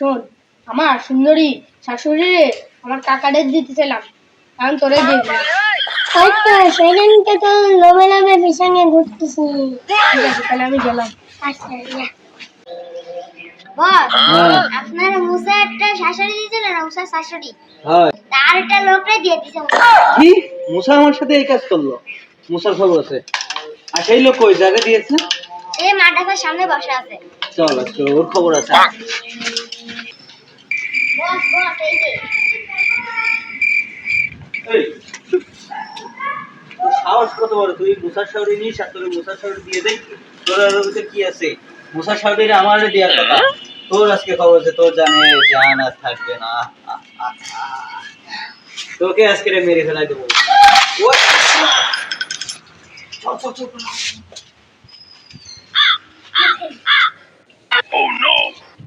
শোন আমার সুন্দরী শাশুড়িরে আমার কাকাদের দিতেছিলাম কারণ তোরে ওই তো সেদিনকে তো লোভে লোভে বিছানে ঘুরতেছি। ঠিক আছে তাহলে আমি গেলাম। আচ্ছা। বস হ্যাঁ। আপনার মুসা একটা শাশুড়ি দিয়েছিল না? মুসা শাশুড়ি? তার একটা লোকরে দিয়ে দিছে কি? মুসা আমার সাথে এই কাজ করল? মুসার খবর আছে। আর সেই লোক কই? জায়গা দিয়েছে? এই মাদ্রাসার সামনে বসে আছে। চল আজকে ওর খবর আছে বস বস এই যে এই, তোর সাহস কত বড়? তুই মুসার শাড়ি নিস আর তোর মুসার শাড়ি দিয়ে দেখ তোর আর কি আছে? মুসার শাড়ি আমার দেওয়ার কথা তোর আজকে খবর আছে তোর জানে জান আর থাকবে না। তোকে আজকে মেরে ফেলাই দেবো! চল, চল, চল, চল।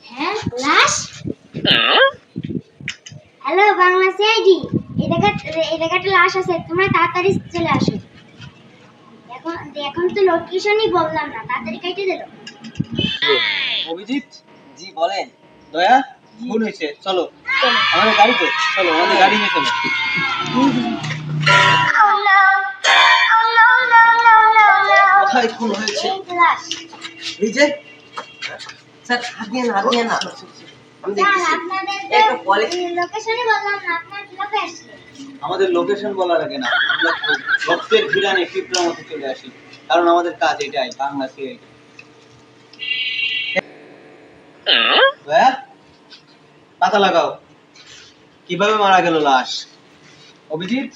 হ্যাঁ লাশ হ্যালো বাংলা সিআইডি এই জায়গা এই জায়গাটা লাশ আছে তোমরা তাড়াতাড়ি চলে আসো। এখন এখন তো লোকেশনই বললাম না তাড়াতাড়ি কেটে দিল। অভিজিৎ জি বলেন। দয়া ভুল হয়েছে চলো। আমাদের গাড়িতে চলো আমাদের গাড়ি নিয়ে চলো। কোথায় খুন হয়েছে? নিজে স্যার হাত দিয়ে না হাত দিয়ে না। আমি স্যার একটা পলি লোকেশনই বললাম না আপনার লোকে আমাদের লোকেশন বলা লাগে না। আমরা ভিড়ানে মতো চলে আসি। কারণ আমাদের কাজ এটাই বাংলা সিআই পাতা লাগাও। কীভাবে মারা গেল লাশ? অভিজিৎ?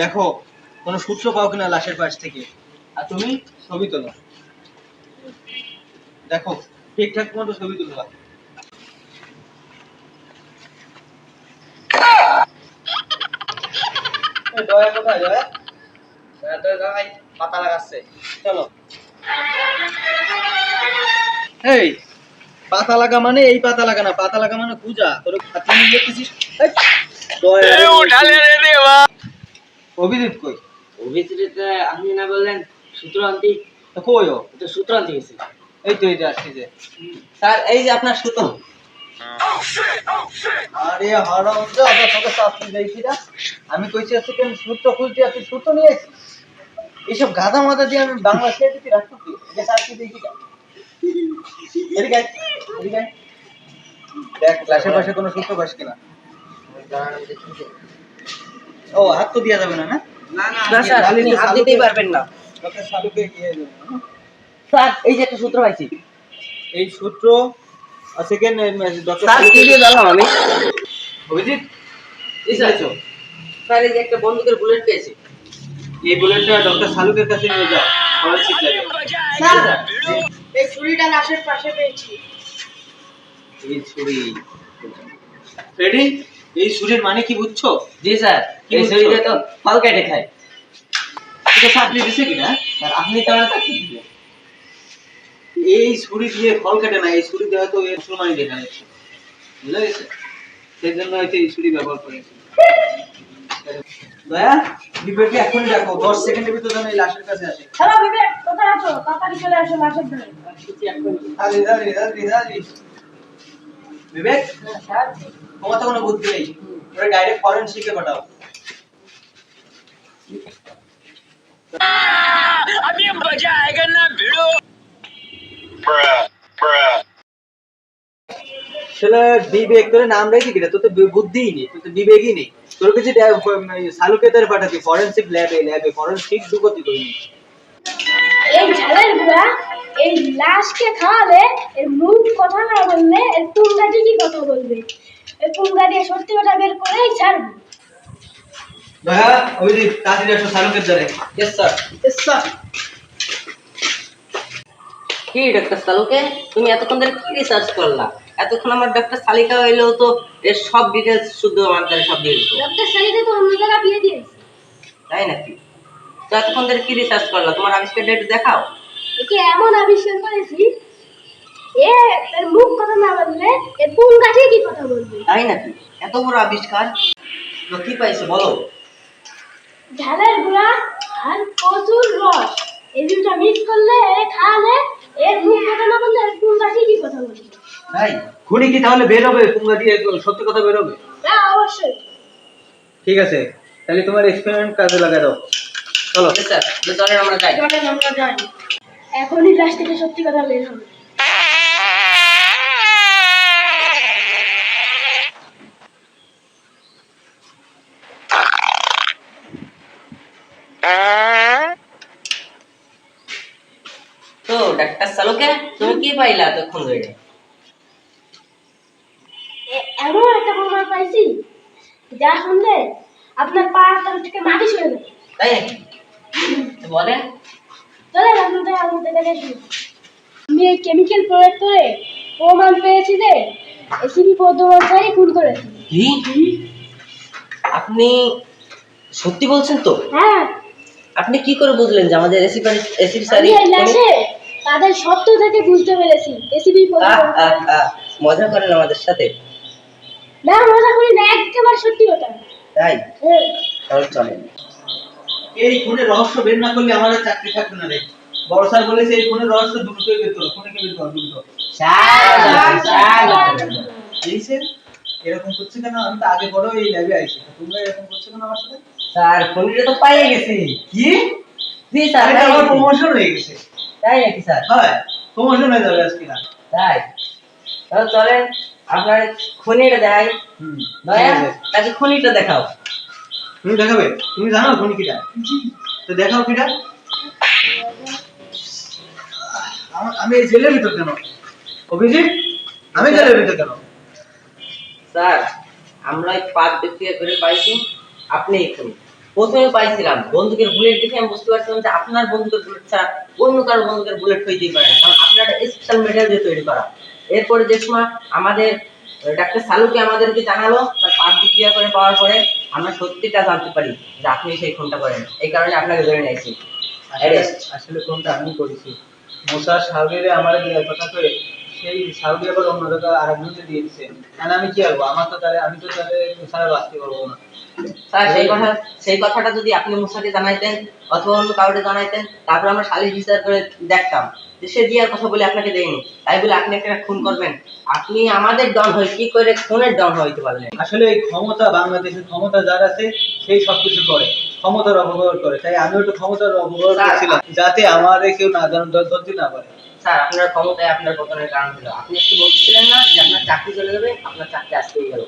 দেখো কোনো সূত্র পাও কিনা লাশের পাশ থেকে? আর তুমি ছবি তোলো। দেখো ঠিকঠাক মতো ছবি তুলবা এই দয়া কোথায় দয়া দয়া তো দাঁড়াই লাগাচ্ছে চলো। এই পাতা লাগা মানে এই পাতা লাগা না পাতা লাগা মানে পূজা। তোর হাতে নিয়ে যেতেছিস অভিজিৎ কই? অভিজিৎ আপনি না বললেন সূত্র আনতে? তো কই ও? তো সূত্র আনতে গেছে। এই তো এই যে আসছে যে। স্যার এই যে আপনার সুতো আরে হরম যে অত তোকে শাস্তি দিয়েছি না আমি কইছি আজকে কেন সূত্র খুলতে তুই সূত্র নিয়ে এইসব গাধা মাথা দিয়ে আমি বাংলা শেখে তুই রাখতো কি? যে স্যার কি দেখি। দেখ ক্লাসের পাশে কোনো সূত্র পাস কিনা ও হাত তো দেওয়া যাবে না না? না স্যার আপনি হাত দিতেই পারবেন না? স্যার এই যে একটা সূত্র পাইছি। এই সূত্র সেকেন্ড ডক্টর স্যার কি দিয়ে দিলাম আমি? অভিজিৎ স্যার এই যে একটা বন্দুকের বুলেট পেয়েছি। এই বুলেটটা ডক্টর সালুকের কাছে নিয়ে যাও। ফরেনসিক ল্যাবে স্যার এই ছুরিটা লাশের পাশে পেয়েছি। এই ছুরি। রেডি এই ছুরির মানে কি বুঝছ? জি স্যার। এই? শরীরে তো ফল কেটে খায়। এটা চাকরি দিছে কিনা? স্যার আপনি তো আমার চাকরি দিবেন এই ছুরি দিয়ে ফল কাটে না এই ছুরি দিয়ে হয়তো এই মুসলমানি দেখা যাচ্ছে। বুঝা গেছে? সেই জন্য হয়তো এই ছুরি ব্যবহার করেছে। দয়া বিবেককে এখনই দেখো দশ সেকেন্ডের ভিতর যেন এই লাশের কাছে আসে। হ্যালো বিবেক কোথায় আছো? তাড়াতাড়ি চলে আসো লাশের ধারে। দাঁড়িয়ে দাঁড়িয়ে দাঁড়িয়ে দাঁড়িয়ে। বিবেক তোমার তো কোনো বুদ্ধি নেই। ওরা ডাইরেক্ট ফরেনসিকে পাঠাও। ছেলে বিবেক তোর নাম রেখে কিনা তোর তো বুদ্ধিই নেই তোর তো বিবেকই নেই। তোর কাছে পাঠাতি ফরেনসিক ল্যাবে ল্যাবে ফরেনসিক এই ঝালের গুড়া এই লাশকে খাওয়ালে এর মুখ কথা না বললে এর কি কথা বলবে। দিয়ে সত্যি কথা বের করেই ছাড়বে। দয়া অভিজিৎ তাড়াতাড়ি দ্বারে ইয়েস স্যার কি ডাক্তার সালুকে? তুমি এতক্ষণ ধরে কি রিসার্চ করলা? এতক্ষণ আমার ডাক্তার সালিকা হইলেও তো এর সব ডিটেলস শুদ্ধ আমার দ্বারা সব দিয়ে দিত ডক্টর সালিকে তো অন্য জায়গা বিয়ে দিয়েছে। তাই নাকি? তো এতক্ষণ ধরে কি রিসার্চ করলা? তোমার আবিষ্কারটা একটু দেখাও। একে এমন আবিষ্কার করেছি এ এর মুখ কথা না বললে এর পুঙ্গাটি কি কথা বলবে? তাই নাকি? এত বড় আবিষ্কার? তো কি পাইছো বলো? ঝালের গুঁড়া আর প্রচুর রস। এই দুটো মিক্স করলে এ খাওয়ালে এর মুখ কথা না বললে এর পুঙ্গাটি কি কথা বলবে? তাই? খুনি কি তাহলে বের হবে পুঙ্গা দিয়ে সত্যি কথা বের হবে হ্যাঁ অবশ্যই। ঠিক আছে তাহলে তোমার এক্সপেরিমেন্ট কাজে লাগা দাও। চলো। স্যার চলেন আমরা যাই। চলেন আমরা যাই। এখনই লাশ থেকে সত্যি কথা বের হবে। তো ডাক্তার সালুকে তুমি কি পাইলা এতক্ষণ ধরে এ- এমন একটা প্রমাণ পাইছি যা শুনলে আপনার পা থেকে মাটি সরে যাবে। তাই চলেন আপনাদের আমাদের দেখে শুনি আমি এই কেমিক্যাল প্রয়োগ করে প্রমাণ পেয়েছি যে পদ্মবর্ষাই খুন করেছে। কি? আপনি সত্যি বলছেন তো? হ্যাঁ। আপনি কি করে বুঝলেন যে আমাদের এসি এসি আমি সারি তাদের সত্য থেকে বুঝতে পেরেছি পদ্মবর্ষাই মজা করেন আমাদের সাথে। না মজা করি না একেবারে সত্যি কথা। তাই? হ্যাঁ। তাহলে চলেন এই খুনের রহস্য বের না করলে আমাদের চাকরি থাকবে না রে। বড় স্যার বলেছে এই খুনের রহস্য দ্রুতই বের করো খুনিকে বের করো দ্রুত এইছে এরকম করছে কেন? আমি তো আগে বড় এই ল্যাবে আইছি তোমরা এরকম করছ কেন আমার সাথে? স্যার ফোনটা তো পাইয়ে গেছি। কি? জি স্যার এটা আমার প্রমোশন হয়ে গেছে। তাই নাকি স্যার? হয় প্রমোশন হয়ে যাবে আজকে না। তাই। তাহলে চলেন। আপনার খনিটা দেখাই দয়া তাকে খনিটা দেখাও। তুমি দেখাবে? তুমি জানো খুনি কিটা? তো দেখাও কিটা। আমি এই জেলের ভিতর কেন? অভিজিৎ আমি জেলের ভিতর কেন? স্যার আমরা এই পাঁচ ব্যক্তি করে পাইছি আপনি এখানে প্রথমে পাইছিলাম। বন্দুকের বুলেট দেখে আমি বুঝতে পারছিলাম যে আপনার বন্দুকের বুলেট ছাড়া অন্য কারও বন্দুকের বুলেট হইতেই পারে। কারণ আপনার স্পেশাল মেটেরিয়াল দিয়ে তৈরি করা। এরপরে যে সময় আমাদের ডাক্তার সালুকে আমাদেরকে জানালো, তার প্রতিক্রিয়া করে পাওয়ার পরে আমরা সত্যিটা জানতে পারি যে আপনি সেই খুনটা করেন এই কারণে আপনাকে ধরে নিয়েছি. আসলে কোনটা আমি করেছি মোসা সাহেবের আমার দেওয়ার কথা করে সেই সাউদি আবার অন্য জায়গায় আরেকজনকে দিয়ে দিচ্ছে মানে আমি কি করব? আমার তো তাহলে আমি তো তাহলে ছাড়া বাঁচতে পারব না। স্যার সেই কথা সেই কথাটা যদি আপনি মুসাকে জানাইতেন অথবা অন্য কাউকে জানাইতেন তারপর আমরা সালিশ বিচার করে দেখতাম। যে সে দিয়ার কথা বলে আপনাকে দেয়নি। তাই বলে আপনি একটা খুন করবেন। আপনি আমাদের ডন হয়ে কি করে খুনের ডন হইতে পারলেন? আসলে এই ক্ষমতা বাংলাদেশের ক্ষমতা যার আছে সেই সবকিছু করে। ক্ষমতার অপব্যবহার করে। তাই আমিও একটু ক্ষমতার অপব্যবহার করছিলাম যাতে আমার কেউ না জানো ধরতে না পারে স্যার, আপনার ক্ষমতায় আপনার পতনের কারণ হলো আপনি একটু বলছিলেন না যে আপনার চাকরি চলে যাবে, আপনার চাকরি আজকেই গেল।